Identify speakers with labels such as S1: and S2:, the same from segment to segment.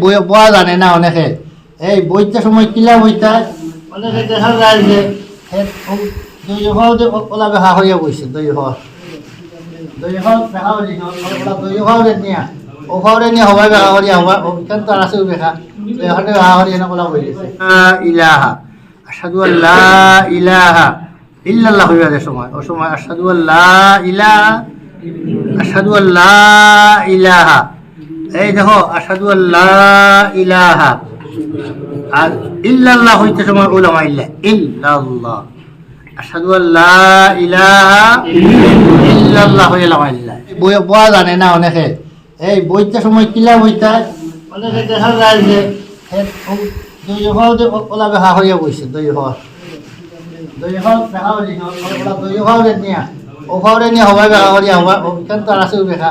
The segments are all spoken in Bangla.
S1: বই বয়া জানে না অনেকে। এই বইতে সময় কিলা বইতা, অনেকে দেখা যায় যে নিয়া বেহা ইলাহা ইলাহা সময় ও সময় আশহাদু আল্লা ইলাহা, আশহাদু আল্লা ইলাহা। এই দেখো, আশহাদু আল্লা ইলাহা হইতে সময় উলামা ইল্লা ইল্লাল্লাহ। আশহাদু আল্লা ইলাহা ইল্লাল্লাহ হইয়া ইল্লা। বই বয়া জানে না অনেকে। এই বইতে সময় কিলা বইতা? অনেকে দেখা যায় যে দুই ওলা বেহা হইয়া বইছে দুই হল দুই হল নিয়া বেহা ওখান তো আছে বেহা?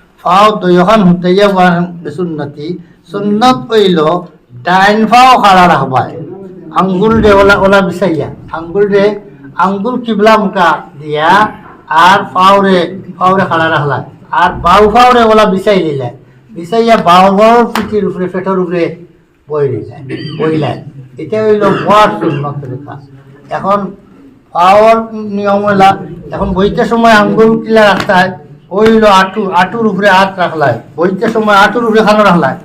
S1: ফাও সুন্নত ফাও খাড়া আঙ্গুল রে ওলা ওলা আঙ্গুল রে আঙ্গুল কিবলা মুকা দিয়া আর ফাওরে ফাওরে খাড়া রাখলা আর বাউ ফাওরে ওলা দিলে। বিচাইয়া বাউ বাউর পিঠির উপরে, পেটের উপরে বই দিলেন এটা হইল বড় সুন্নত রেখা এখন পাওয়ার নিয়ম হইলা, এখন বইতে সময় আঙ্গুল কিলা রাখতায় ওইলো আটু আটুর উপরে হাত রাখলায়। বইতে সময় আটুর উপরে খানো রাখলায়?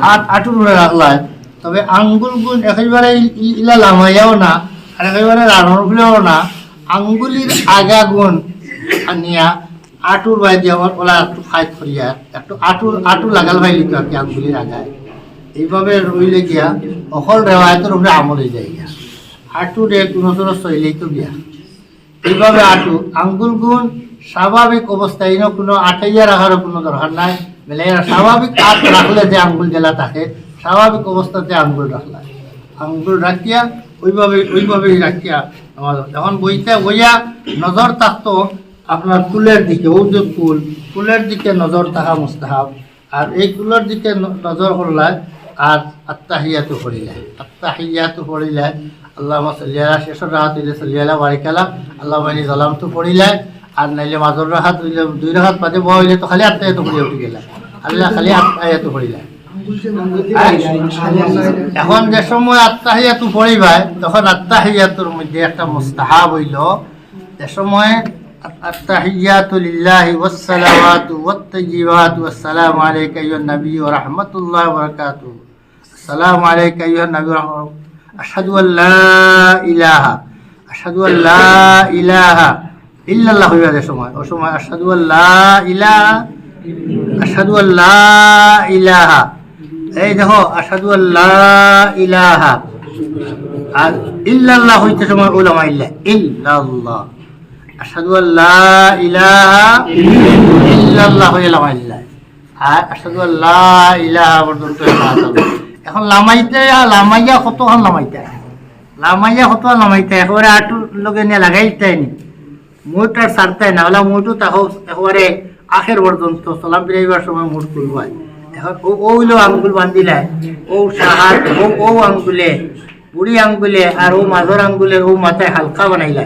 S1: হাত আটুর উপরে রাখলায়। তবে আঙ্গুল গুণ একেবারে ইলা লামাইয়াও না, আর একেবারে রানোর উপরেও না। আঙ্গুলির আগা গুণ আনিয়া আটুর বাই দিয়া ওর- ওলা একটু ফাইট করিয়া একটু আটুর আটু লাগাল ভাই লিখতে আর কি আঙ্গুলির আগায়। এইভাবে রইলে গিয়া অকল রেওয়ায়তের উপরে আমল হয়ে যায় গিয়া। আটু রে কোনো কোনো শৈলেই তো বিয়া এইভাবে আটু আঙ্গুল গুণ স্বাভাবিক অবস্থায় ইনো কোনো আঠাইয়া রাখারও কোনো দরকার নাই। এরা স্বাভাবিক হাত রাখলে যে আঙ্গুল জেলা থাকে, স্বাভাবিক অবস্থাতে আঙ্গুল রাখলা। আঙ্গুল রাখিয়া, ওইভাবে ওইভাবেই রাখিয়া আমার যখন বইতে বইয়া নজর থাকতো আপনার কুলের দিকে ও যে কুল। কুলের দিকে নজর থাকা মুস্তাহাব। আর এই কুলের দিকে নজর করলায় আর আত্মাহিয়াতু পড়িলায় আত্মাহিয়াতু পড়িলায় আল্লাহ সাল্লিয়ালা শেষর রাহাত হইলে সাল্লিয়ালা বারিকালা আল্লাহ মানি জলামতু পড়িলায় আর নাইলে মাজর রাহাত হইলে দুই রাহাত বাদে বয়া হইলে তো খালি আত্মাহিয়াতু পড়িয়া উঠি গেলা আল্লাহ খালি আত্মাহিয়াতু পড়িলায় এখন যে সময় আত্মাহিয়াতু পড়িবাই তখন আত্মাহিয়াতুর মধ্যে একটা মুস্তাহাব হইল যে সময় التحيات لله والصلوات والطيبات والسلام عليك أيها النبي ورحمة الله وبركاته السلام عليك أيها النبي ورحمة الله أشهد أن لا إله أشهد أن لا إله ইল্লাল্লাহ হয়ে যায় সময়। ও সময় আসাদু আল্লাহ ইলা আসাদু আল্লাহ ইলাহা। এই দেখো আসাদু আল্লাহ ইলাহা। আর ইল্লাল্লাহ হইতে সময় ওলামা ইল্লা ইল্লাল্লাহ। আসাদু আল্লাহ ইলাহা ইল্লাল্লাহ হয়ে লামা ইল্লা। আর আসাদু আল্লাহ ইলাহা পর্যন্ত এখন লামাইতে লামাইয়া কতক্ষণ লামাইতে? লামাইয়া কতক্ষণ লামাইতে? একেবারে আটুর লগে নিয়ে লাগাইতে নি। মুখটা সারতে না ওলা মুখটো তাহো একেবারে আখের পর্যন্ত চলাম ফিরাইবার সময় মুঠ করবাই এখন ও ওইলো আঙ্গুল বান্ধিলে, ও সাহার, ও ও আঙ্গুলে, বুড়ি আঙ্গুলে আর ও মাঝর আঙ্গুলের ও মাথায় হালকা বানাইলা।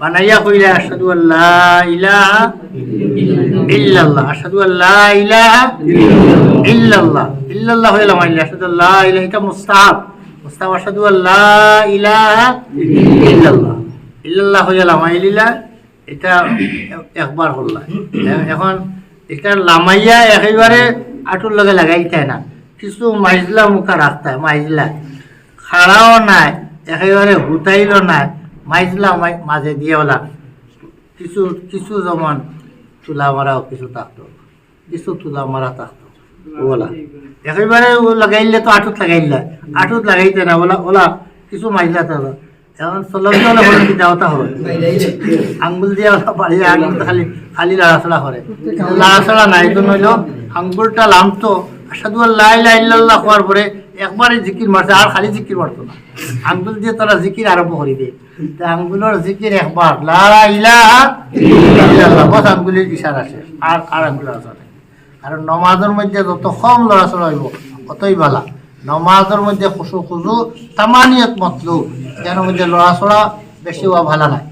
S1: বানাইয়া কইলা আসাদু আল্লাহ ইলাহা ইল্লাল্লাহ আসাদু আল্লাহ ইলাহা ইল্লাল্লাহ। ইল্লাল্লাহ হইলা মাইলা আসাদু আল্লাহ ইলাহা, এটা মুস্তাহাব। মুস্তাহাব আসাদু আল্লাহ ইলাহা ইল্লাল্লাহ। ইল্লাল্লাহ হইয়া মাইলিলা এটা একবার এ- এখন এটা লামাইয়া একেবারে আটুর লগে লাগাইতে না। কিছু মাইজলা মুখা রাখতে মাইজলা। খাড়াও নাই, একেবারে হুতাইলো নাই, মাইজলা মাই- মাঝে দিয়ে ওলা কিছু কিছু যেমন তুলা মারাও কিছু থাকতো। কিছু তুলা মারা থাকতো। ওলা। একেবারে লাগাইলে তো আটুত লাগাইলে। আটুত লাগাইতে না, ওলা ওলা, কিছু মাইজলা তো এখন চলন চলে বলে কি দেওয়াটা হবে? আঙ্গুল দিয়ে পাড়িয়ে আঙ্গুল খালি খালি লাড়াছড়া করে। লাড়াছড়া নাই তো নইল আঙ্গুলটা লামতো, আসাদু আল্লাহ ইল্লাল্লাহ হওয়ার পরে একবারে জিকির মারছে, আর খালি জিকির মারতো না। আঙ্গুল দিয়ে তারা জিকির আরম্ভ করে দিয়ে। আঙ্গুলের জিকির একবার, লা ইলাহা ইল্লাল্লাহ, বস আঙ্গুলের ইশারা শেষ, আর আর আঙ্গুলের আছে না। কারণ নমাজের মধ্যে যত কম লড়াচড়া হইব অতই বালা নমাজের মধ্যে খুশু খুশু তামানিয়ত মতলু, যেন মধ্যে লড়াচড়া বেশি হওয়া ভালো নাই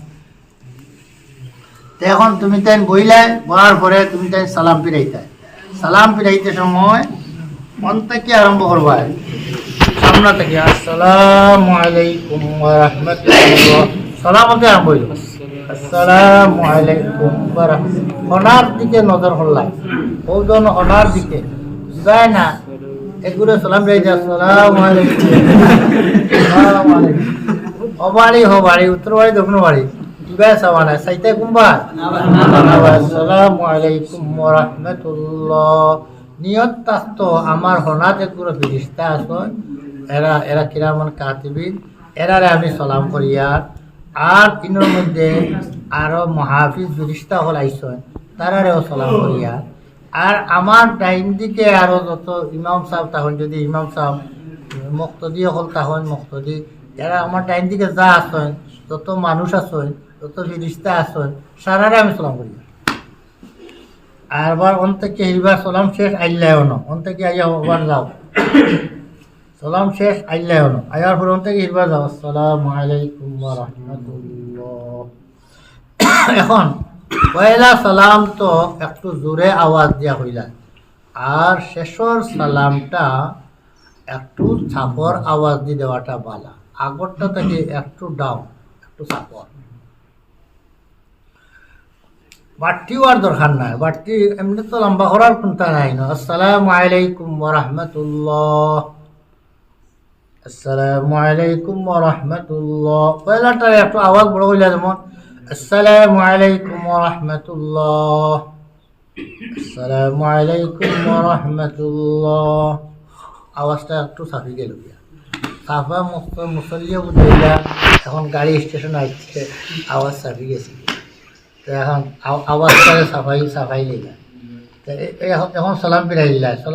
S1: এখন তুমি তাই বইলে, বলার পরে তুমি তাই সালাম ফিরাইতে। সালাম ফিরাইতে সময় মন থেকে আরম্ভ করবা। সামনে থেকে আসসালামু আলাইকুম রাহমাতুল্লাহ। সালামতে আরম্ভ হইল। আসসালামু আলাইকুম ওনার দিকে নজর হল্লাই। ওজন ওনার দিকে। যায় না এগুলো সালাম ফিরাইতে আসসালামু আলাইকুম। আসসালামু আলাইকুম। অবাড়ি হবাড়ি উত্তর বাড়ি, দক্ষিণ বাড়ি। কিবা চাওয়া নাই চাইতে কোনবা আসসালামু আলাইকুম ওয়া রাহমাতুল্লাহ নিয়ত তাস্ত আমার হনাত ফিরিস্তা আছে এরা এরা কিরামান কাতিবিন। এরারে আমি সালাম করিয়ার আর। আর তিনের মধ্যে আরও মহাফিজ ফিরিস্তা হল আইসন। তারারেও সালাম করিয়ার আর। আমার ডাইন দিকে আরও যত ইমাম সাহেব তখন যদি ইমাম সাহেব, মুক্তদি হল তখন মুক্তদি। এরা আমার ডাইন দিকে যা আছেন, যত মানুষ আছেন, যত ফিরিস্তা আছেন, সারারে আমি সালাম করি। আর আবার অন থেকে এইবার সালাম শেষ আইলাইও না। অন থেকে আইয়া আবার যাও। সালাম শেষ আইলাইও না। আয়ার পর অন থেকে এইবার যাও। আসসালামু আলাইকুম রাহমাতুল্লাহ। এখন পয়লা সালাম তো একটু জোরে আওয়াজ দিয়া হইলা আর শেষর সালামটা একটু ছাপর আওয়াজ দিয়ে দেওয়াটা বালা। আগরটা থেকে একটু ডাউন একটু ছাপর বাট্টিও আর দরকার নাই। বাট্টি এমনি তো লম্বা করার কোনটা নাই না? আসসালামু আলাইকুম রাহমাতুল্লাহ আসসালামু আলাইকুম রাহমাতুল্লাহ পয়লাটা একটু আওয়াজ বড় হইলা যেমন আসসালামু আলাইকুম ওয়া রাহমাতুল্লাহ আসসালামু আলাইকুম ওয়া রাহমাতুল্লাহ আওয়াজটা একটু সাফি গেল সাফা মুসল্লিও বুঝাইলা এখন গাড়ি স্টেশন আসছে, আওয়াজ সাফি গেছে। তো এখন আওয়াজটা সাফাই সাফাই দিলা তো এ- এখন এখন সালাম ফিরাইলা